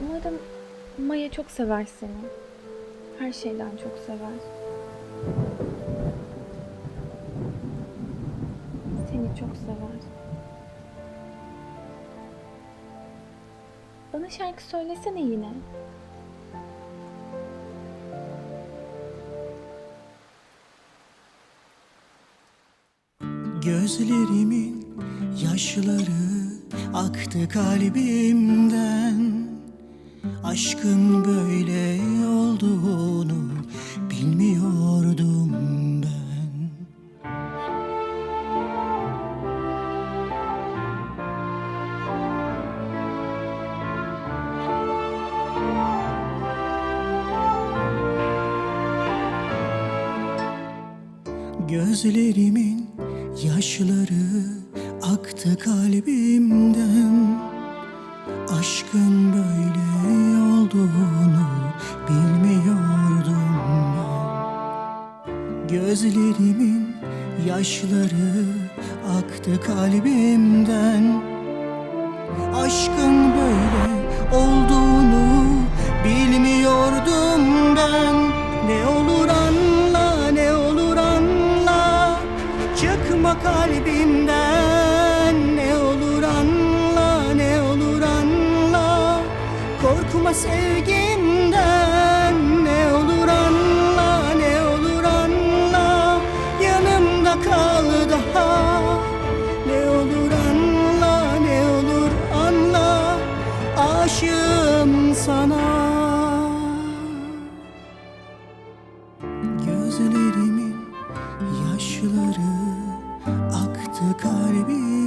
Umarım Maya çok sever seni. Her şeyden çok sever. Seni çok sever. Bana şarkı söylesene yine. Gözlerimin yaşları aktı kalbimden. Aşkın böyle olduğunu bilmiyordum ben. Gözlerimin yaşları aktı kalbimden. Aşkın böyle olduğunu bilmiyordum ben. Gözlerimin yaşları aktı kalbimden. Aşkın böyle olduğunu Çıkma kalbimden Ne olur anla ne olur anla. Korkma sevgimden Ne olur anla ne olur anla. Yanımda kal daha Ne olur anla ne olur anla. Aşığım sana. Gözlerimin yaşları aktı kalbimden